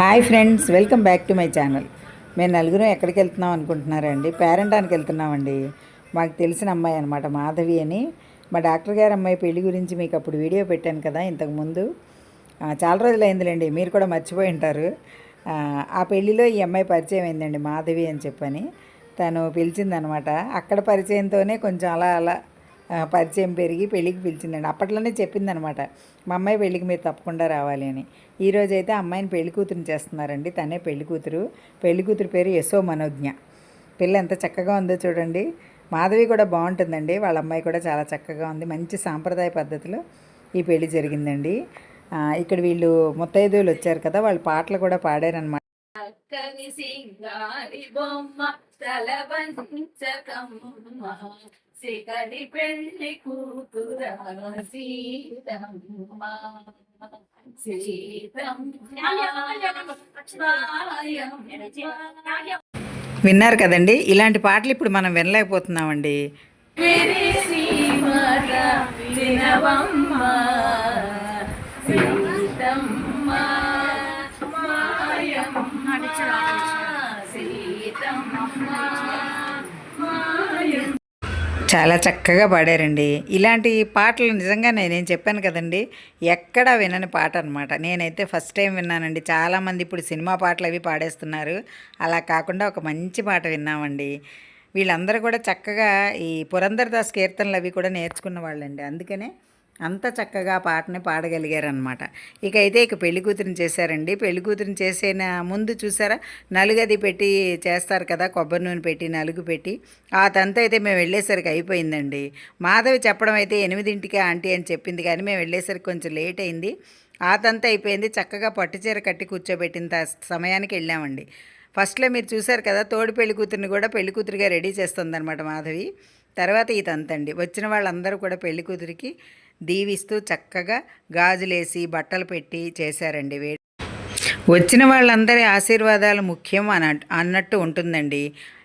Hi friends welcome back to my channel మేము నలుగురం ఎక్కడికి వెళ్తున్నాం అనుకుంటున్నారండి పేరెంటానికి వెళ్తున్నామండి మాకు తెలిసిన అమ్మాయి అనమాట మాధవి అని. మా డాక్టర్ గారి అమ్మాయి పెళ్ళి గురించి మీకు అప్పుడు వీడియో పెట్టాను కదా ఇంతకుముందు చాలా రోజులు అయిందిలేండి మీరు కూడా మర్చిపోయి ఉంటారు. ఆ, పెళ్ళిలో ఈ అమ్మాయి పరిచయం అయిందండి మాధవి అని చెప్పని. తను పిలిచిందనమాట అక్కడ పరిచయంతోనే కొంచెం అలా అలా పరిచయం పెరిగి పెళ్ళికి పిలిచిందండి. అప్పట్లోనే చెప్పిందనమాట మా అమ్మాయి పెళ్ళికి మీరు తప్పకుండా రావాలి అని. ఈరోజు అయితే అమ్మాయిని పెళ్ళి కూతురుని చేస్తున్నారండి. తనే పెళ్ళి కూతురు. పెళ్ళి కూతురు పేరు యశో మనోజ్ఞ. పిల్ల ఎంత చక్కగా ఉందో చూడండి. మాధవి కూడా బాగుంటుందండి. వాళ్ళ అమ్మాయి కూడా చాలా చక్కగా ఉంది. మంచి సాంప్రదాయ పద్ధతిలో ఈ పెళ్ళి జరిగిందండి. ఇక్కడ వీళ్ళు ముత్తైదువులు వచ్చారు కదా వాళ్ళు పాటలు కూడా పాడారనమాట. చక్కని సింగారి బొమ్మ తల వంచకమ్మ. సిగడి పెళ్ళి కూతురా సీతమ్మ విన్నారు కదండి ఇలాంటి పాటలు ఇప్పుడు మనం వినలేకపోతున్నామండి. సీతమ్మ. చాలా చక్కగా పాడారండి. ఇలాంటి పాటలు నిజంగా నేనేం చెప్పాను కదండి ఎక్కడా వినని పాట అనమాట నేనైతే ఫస్ట్ టైం విన్నానండి. చాలామంది ఇప్పుడు సినిమా పాటలు అవి పాడేస్తున్నారు. అలా కాకుండా ఒక మంచి పాట విన్నామండి. వీళ్ళందరూ కూడా చక్కగా ఈ పురంధరదాస్ కీర్తనలు అవి కూడా నేర్చుకున్న వాళ్ళండి. అందుకనే అంత చక్కగా పాటని పాడగలిగారనమాట ఇక అయితే ఇక పెళ్ళి కూతురిని చేశారండి. పెళ్ళి కూతురిని చేసిన ముందు చూసారా? నలుగది పెట్టి చేస్తారు కదా కొబ్బరి నూనె పెట్టి నలుగు పెట్టి. ఆ తంత అయితే మేము వెళ్ళేసరికి అయిపోయిందండి. మాధవి చెప్పడం అయితే ఎనిమిదింటికి ఆంటీ అని చెప్పింది కానీ మేము వెళ్ళేసరికి కొంచెం లేట్ అయింది. ఆ తంత అయిపోయింది. చక్కగా పట్టుచీర కట్టి కూర్చోబెట్టిన సమయానికి వెళ్ళామండి. ఫస్ట్లో మీరు చూశారు కదా తోడు పెళ్ళి కూతురిని కూడా పెళ్ళి కూతురిగా రెడీ చేస్తుందన్నమాట మాధవి. తర్వాత ఈ తంతండి వచ్చిన వాళ్ళందరూ కూడా పెళ్ళి కూతురికి దీవిస్తూ చక్కగా గాజులేసి బట్టలు పెట్టి చేశారండి వచ్చిన వాళ్ళందరి ఆశీర్వాదాలు ముఖ్యం అన అన్నట్టు ఉంటుందండి.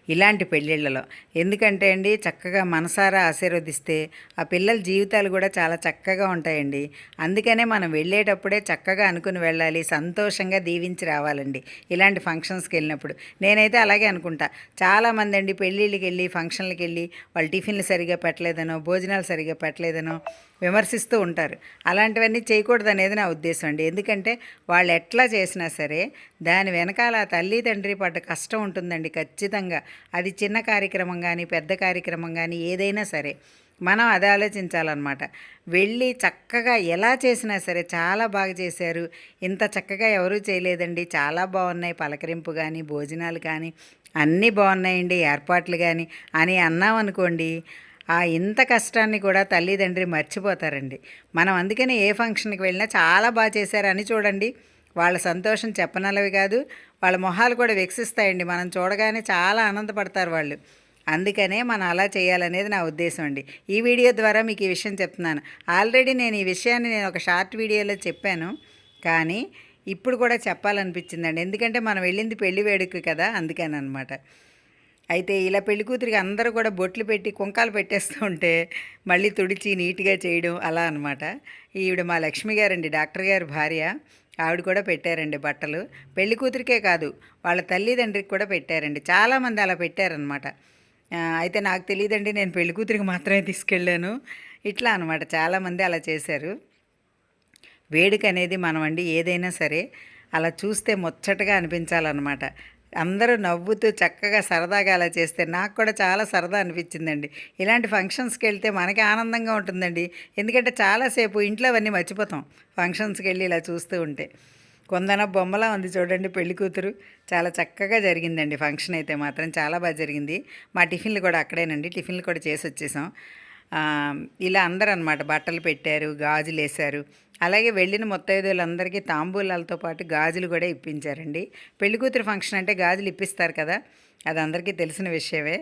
ఇలాంటి పెళ్ళిళ్ళలో. ఎందుకంటే అండి చక్కగా మనసారా ఆశీర్వదిస్తే ఆ పిల్లల జీవితాలు కూడా చాలా చక్కగా ఉంటాయండి. అందుకనే మనం వెళ్ళేటప్పుడే చక్కగా అనుకుని వెళ్ళాలి సంతోషంగా దీవించి రావాలండి. ఇలాంటి ఫంక్షన్స్కి వెళ్ళినప్పుడు. నేనైతే అలాగే అనుకుంటా. చాలామంది అండి పెళ్ళిళ్ళకి వెళ్ళి ఫంక్షన్లకి వెళ్ళి వాళ్ళు టిఫిన్లు సరిగా పెట్టలేదనో భోజనాలు సరిగా పెట్టలేదనో విమర్శిస్తూ ఉంటారు. అలాంటివన్నీ చేయకూడదు అనేది నా ఉద్దేశం అండి. ఎందుకంటే వాళ్ళు ఎట్లా చేసినా సరే దాని వెనకాల తల్లి తండ్రి పడ్డ కష్టం ఉంటుందండి ఖచ్చితంగా. అది చిన్న కార్యక్రమం కానీ పెద్ద కార్యక్రమం కానీ ఏదైనా సరే మనం అది ఆలోచించాలన్నమాట. వెళ్ళి చక్కగా ఎలా చేసినా సరే చాలా బాగా చేశారు. ఇంత చక్కగా ఎవరూ చేయలేదండి. చాలా బాగున్నాయి పలకరింపు కానీ భోజనాలు కానీ అన్నీ బాగున్నాయండి. ఏర్పాట్లు కానీ అని అన్నాం అనుకోండి ఆ ఇంత కష్టాన్ని కూడా తల్లిదండ్రి మర్చిపోతారండి. మనం అందుకని ఏ ఫంక్షన్కి వెళ్ళినా చాలా బాగా చేశారని చూడండి. వాళ్ళ సంతోషం చెప్పనలవి కాదు. వాళ్ళ మొహాలు కూడా వెక్సిస్తాయండి. మనం చూడగానే చాలా ఆనందపడతారు వాళ్ళు. అందుకనే మనం అలా చేయాలనేది నా ఉద్దేశం అండి. ఈ వీడియో ద్వారా మీకు ఈ విషయం చెప్తున్నాను. ఆల్రెడీ నేను ఈ విషయాన్ని నేను ఒక షార్ట్ వీడియోలో చెప్పాను. కానీ ఇప్పుడు కూడా చెప్పాలనిపించిందండి. ఎందుకంటే మనం వెళ్ళింది పెళ్ళి వేడుక కదా అందుకని అనమాట అయితే ఇలా పెళ్ళి కూతురికి అందరూ కూడా బొట్లు పెట్టి కుంకాలు పెట్టేస్తూ ఉంటే మళ్ళీ తుడిచి నీట్గా చేయడం అలా అనమాట. ఈవిడ మా లక్ష్మి గారండి డాక్టర్ గారి భార్య. ఆవిడ కూడా పెట్టారండి బట్టలు. పెళ్ళి కూతురికే కాదు వాళ్ళ తల్లిదండ్రికి కూడా పెట్టారండి. చాలామంది అలా పెట్టారనమాట అయితే నాకు తెలియదండి నేను పెళ్ళి కూతురికి మాత్రమే తీసుకెళ్ళాను. ఇట్లా అనమాట చాలామంది అలా చేశారు. వేడుక అనేది మనం అండి ఏదైనా సరే అలా చూస్తే ముచ్చటగా అనిపించాలన్నమాట. అందరూ నవ్వుతూ చక్కగా సరదాగా అలా చేస్తే నాకు కూడా చాలా సరదా అనిపించిందండి. ఇలాంటి ఫంక్షన్స్కి వెళ్తే మనకి ఆనందంగా ఉంటుందండి. ఎందుకంటే చాలాసేపు ఇంట్లో అవన్నీ మర్చిపోతాం ఫంక్షన్స్కి వెళ్ళి ఇలా చూస్తూ ఉంటే. కొందన బొమ్మలా ఉంది చూడండి పెళ్ళి కూతురు. చాలా చక్కగా జరిగిందండి ఫంక్షన్ అయితే మాత్రం. చాలా బాగా జరిగింది. మా టిఫిన్లు కూడా అక్కడేనండి. టిఫిన్లు కూడా చేసి వచ్చేసాం ఇలా అందరూ అనమాట బట్టలు పెట్టారు గాజులు వేశారు. అలాగే వెళ్ళిన ముత్తైదులందరికీ తాంబూలాలతో పాటు గాజులు కూడా ఇప్పించారండి. పెళ్ళికూతురు ఫంక్షన్ అంటే గాజులు ఇప్పిస్తారు కదా అది అందరికీ తెలిసిన విషయమే.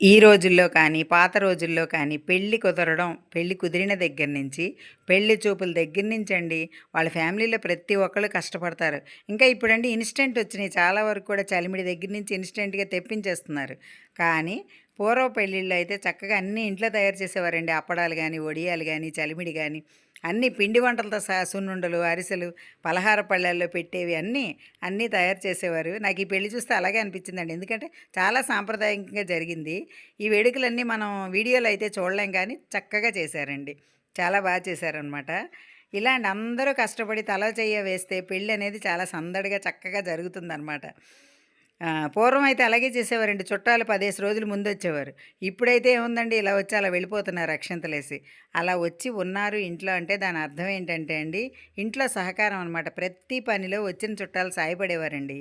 ఈ రోజుల్లో కానీ పాత రోజుల్లో కానీ పెళ్ళి కుదరడం పెళ్ళి కుదిరిన దగ్గర నుంచి పెళ్ళి చూపుల దగ్గర నుంచి అండి వాళ్ళ ఫ్యామిలీలో ప్రతి ఒక్కళ్ళు కష్టపడతారు. ఇంకా ఇప్పుడండి ఇన్స్టెంట్ వచ్చినాయి చాలా వరకు కూడా చలిమిడి దగ్గర నుంచి ఇన్స్టెంట్గా తెప్పించేస్తున్నారు. కానీ పూర్వ పెళ్ళిళ్ళు అయితే చక్కగా అన్ని ఇంట్లో తయారు చేసేవారండి. అప్పడాలు కానీ ఒడియాలు కానీ చలిమిడి కానీ అన్ని పిండి వంటలతో సహా సున్నుండలు అరిసెలు పలహార పళ్ళల్లో పెట్టేవి అన్నీ అన్నీ తయారు చేసేవారు. నాకు ఈ పెళ్ళి చూస్తే అలాగే అనిపించిందండి. ఎందుకంటే చాలా సాంప్రదాయకంగా జరిగింది. ఈ వేడుకలన్నీ మనం వీడియోలో అయితే చూడలేం కానీ చక్కగా చేశారండి. చాలా బాగా చేశారనమాట ఇలాంటి అందరూ కష్టపడి తల చెయ్య వేస్తే పెళ్ళి అనేది చాలా సందడిగా చక్కగా జరుగుతుందన్నమాట. పూర్వం అయితే అలాగే చేసేవారండి చుట్టాలు పదేసి రోజులు ముందు వచ్చేవారు ఇప్పుడైతే ఏముందండి? ఇలా వచ్చి అలా వెళ్ళిపోతున్నారు అక్షంతలేసి. అలా వచ్చి ఉన్నారు ఇంట్లో అంటే దాని అర్థం ఏంటంటే అండి ఇంట్లో సహకారం అనమాట ప్రతి పనిలో వచ్చిన చుట్టాలు సాయపడేవారండి.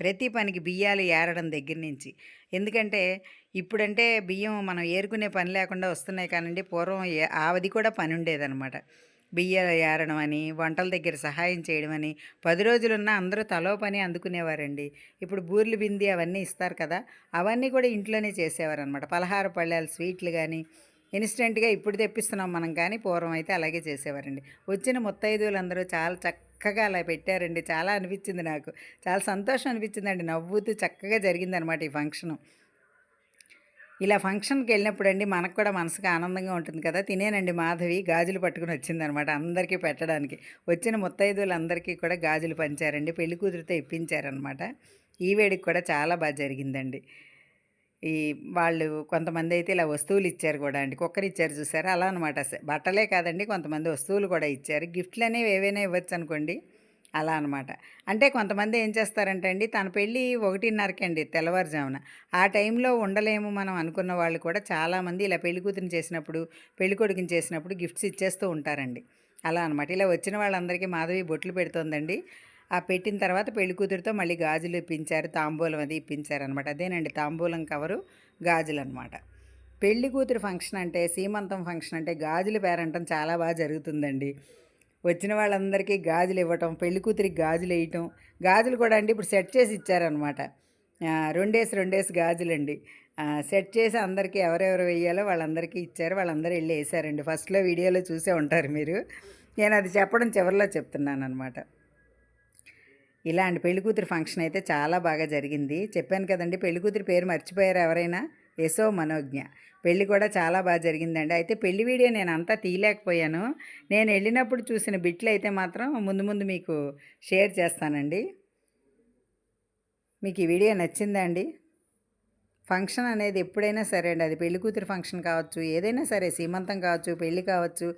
ప్రతి పనికి బియ్యాలు ఏరడం దగ్గర నుంచి. ఎందుకంటే ఇప్పుడంటే బియ్యం మనం ఏరుకునే పని లేకుండా వస్తున్నాయి కానండి పూర్వం ఆవది కూడా పని ఉండేదన్నమాట. బియ్యాలు ఏరడం అని వంటల దగ్గర సహాయం చేయడం అని పది రోజులున్నా అందరూ తలో పని అందుకునేవారండి. ఇప్పుడు బూర్లు బింది అవన్నీ ఇస్తారు కదా అవన్నీ కూడా ఇంట్లోనే చేసేవారనమాట పలహార పళ్ళాలు స్వీట్లు కానీ ఇన్స్టెంట్గా ఇప్పుడు తెప్పిస్తున్నాం మనం కానీ పూర్వం అయితే అలాగే చేసేవారండి. వచ్చిన ముత్తైదువులందరూ చాలా చక్కగా అలా పెట్టారండి. చాలా అనిపించింది నాకు. చాలా సంతోషం అనిపించిందండి. నవ్వుతూ చక్కగా జరిగిందనమాట ఈ ఫంక్షను. ఇలా ఫంక్షన్కి వెళ్ళినప్పుడు అండి మనకు కూడా మనసుకు ఆనందంగా ఉంటుంది కదా! తినేనండి మాధవి గాజులు పట్టుకుని వచ్చిందనమాట అందరికీ పెట్టడానికి. వచ్చిన ముత్తైదులందరికీ కూడా గాజులు పంచారండి. పెళ్ళి కూతురితో ఇప్పించారనమాట. ఈ వేడికి కూడా చాలా బాగా జరిగిందండి. ఈ వాళ్ళు కొంతమంది అయితే ఇలా వస్తువులు ఇచ్చారు కూడా అండి. కుక్కర్ ఇచ్చారు చూసారా? అలా అనమాట. బట్టలే కాదండి కొంతమంది వస్తువులు కూడా ఇచ్చారు. గిఫ్ట్లు అనేవి ఏవైనా ఇవ్వచ్చు అనుకోండి అలా అనమాట. అంటే కొంతమంది ఏం చేస్తారంటే అండి తన పెళ్ళి ఒకటిన్నరకి అండి తెల్లవారుజామున. ఆ టైంలో ఉండలేము మనం అనుకున్న వాళ్ళు కూడా చాలామంది ఇలా పెళ్ళి కూతురిని చేసినప్పుడు పెళ్ళి కొడుకుని చేసినప్పుడు గిఫ్ట్స్ ఇచ్చేస్తూ ఉంటారండి. అలా అనమాట. ఇలా వచ్చిన వాళ్ళందరికీ మాధవి బొట్లు పెడుతోందండి. ఆ పెట్టిన తర్వాత పెళ్ళి కూతురితో మళ్ళీ గాజులు ఇప్పించారు తాంబూలం అది ఇప్పించారు అనమాట అదేనండి తాంబూలం కవరు గాజులు అనమాట పెళ్ళి కూతురు ఫంక్షన్ అంటే సీమంతం ఫంక్షన్ అంటే గాజులు పేరంటం చాలా బాగా జరుగుతుందండి. వచ్చిన వాళ్ళందరికీ గాజులు ఇవ్వటం పెళ్ళి కూతురికి గాజులు వేయటం. గాజులు కూడా అండి ఇప్పుడు సెట్ చేసి ఇచ్చారనమాట రెండేసి రెండేసి గాజులండి. సెట్ చేసి అందరికీ ఎవరెవరు వేయాలో వాళ్ళందరికీ ఇచ్చారు. వాళ్ళందరూ వెళ్ళి వేసారండి ఫస్ట్లో వీడియోలో చూసే ఉంటారు మీరు. నేను అది చెప్పడం చివరిలో చెప్తున్నాను అనమాట ఇలాంటి పెళ్ళి కూతురు ఫంక్షన్ అయితే చాలా బాగా జరిగింది. చెప్పాను కదండి పెళ్ళి కూతురు పేరు మర్చిపోయారు ఎవరైనా? యశో మనోజ్ఞ. పెళ్ళి కూడా చాలా బాగా జరిగిందండి. అయితే పెళ్ళి వీడియో నేను అంతా తీయలేకపోయాను. నేను వెళ్ళినప్పుడు చూసిన బిట్లు అయితే మాత్రం ముందు ముందు మీకు షేర్ చేస్తానండి. మీకు ఈ వీడియో నచ్చిందా అండి? ఫంక్షన్ అనేది ఎప్పుడైనా సరే అండి. అది పెళ్ళి కూతురు ఫంక్షన్ కావచ్చు ఏదైనా సరే సీమంతం కావచ్చు పెళ్ళి కావచ్చు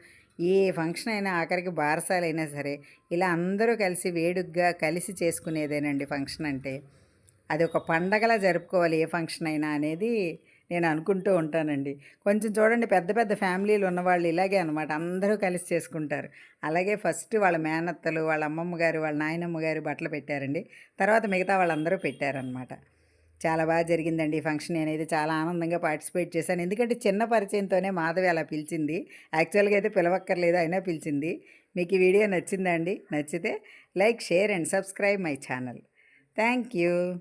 ఏ ఫంక్షన్ అయినా ఆఖరికి బారసాలైనా సరే ఇలా అందరూ కలిసి వేడుగ్గా కలిసి చేసుకునేదేనండి ఫంక్షన్ అంటే. అది ఒక పండగలా జరుపుకోవాలి ఏ ఫంక్షన్ అయినా అనేది నేను అనుకుంటూ ఉంటానండి. కొంచెం చూడండి పెద్ద పెద్ద ఫ్యామిలీలు ఉన్నవాళ్ళు ఇలాగే అనమాట అందరూ కలిసి చేసుకుంటారు. అలాగే ఫస్ట్ వాళ్ళ మేనత్తలు వాళ్ళ అమ్మమ్మ గారు వాళ్ళ నాయనమ్మ గారు బట్టలు పెట్టారండి. తర్వాత మిగతా వాళ్ళందరూ పెట్టారనమాట చాలా బాగా జరిగిందండి ఈ ఫంక్షన్. నేనైతే చాలా ఆనందంగా పార్టిసిపేట్ చేశాను. ఎందుకంటే చిన్న పరిచయంతోనే మాధవి అలా పిలిచింది. యాక్చువల్గా అయితే పిలవక్కర్లేదు అయినా పిలిచింది. మీకు ఈ వీడియో నచ్చిందండి నచ్చితే like share and subscribe my channel. Thank you.